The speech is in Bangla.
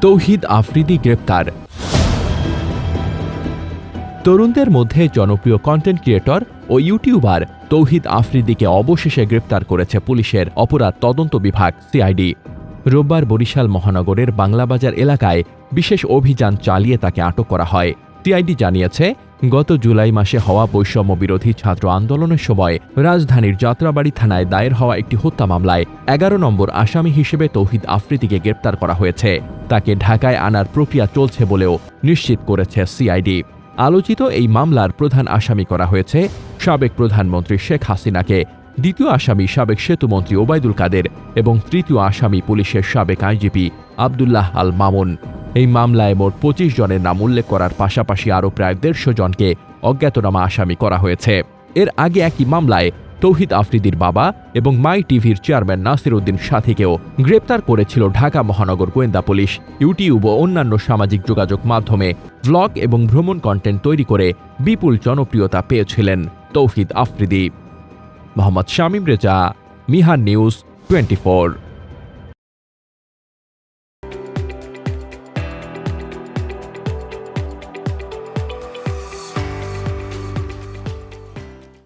তৌহিদ আফ্রিদি গ্রেপ্তার। তরুণদের মধ্যে জনপ্রিয় কন্টেন্ট ক্রিয়েটর ও ইউটিউবার তৌহিদ আফ্রিদিকে অবশেষে গ্রেপ্তার করেছে পুলিশের অপরাধ তদন্ত বিভাগ সিআইডি রোববার বরিশাল মহানগরের বাংলাবাজার এলাকায় বিশেষ অভিযান চালিয়ে তাকে আটক করা হয়। সিআইডি জানিয়েছে গত জুলাই মাসে হওয়া বৈষম্য বিরোধী ছাত্র আন্দোলনের সময় রাজধানীর যাত্রাবাড়ি থানায় দায়ের হওয়া একটি হত্যা মামলায় এগারো নম্বর আসামি হিসেবে তৌহিদ আফ্রিদিকে গ্রেপ্তার করা হয়েছে। তাকে ঢাকায় আনার প্রক্রিয়া চলছে বলেও নিশ্চিত করেছে সিআইডি। আলোচিত এই মামলার প্রধান আসামি করা হয়েছে সাবেক প্রধানমন্ত্রী শেখ হাসিনাকে, দ্বিতীয় আসামি সাবেক সেতুমন্ত্রী ওবায়দুল কাদের এবং তৃতীয় আসামি পুলিশের সাবেক আইজিপি আবদুল্লাহ আল মামুন এই মামলায় মোট পঁচিশ জনের নাম উল্লেখ করার পাশাপাশি আরও প্রায় দেড়শো জনকে অজ্ঞাতনামা আসামি করা হয়েছে। এর আগে একই মামলায় তৌহিদ আফ্রিদির বাবা এবং মাই টিভির চেয়ারম্যান নাসির উদ্দিন সাথীকেও গ্রেপ্তার করেছিল ঢাকা মহানগর গোয়েন্দা পুলিশ, ইউটিউব ও অন্যান্য সামাজিক যোগাযোগ মাধ্যমে ব্লগ এবং ভ্রমণ কন্টেন্ট তৈরি করে বিপুল জনপ্রিয়তা পেয়েছিলেন Tauhid Afridi. Mohammad Shamim Reza, Mihan news, twenty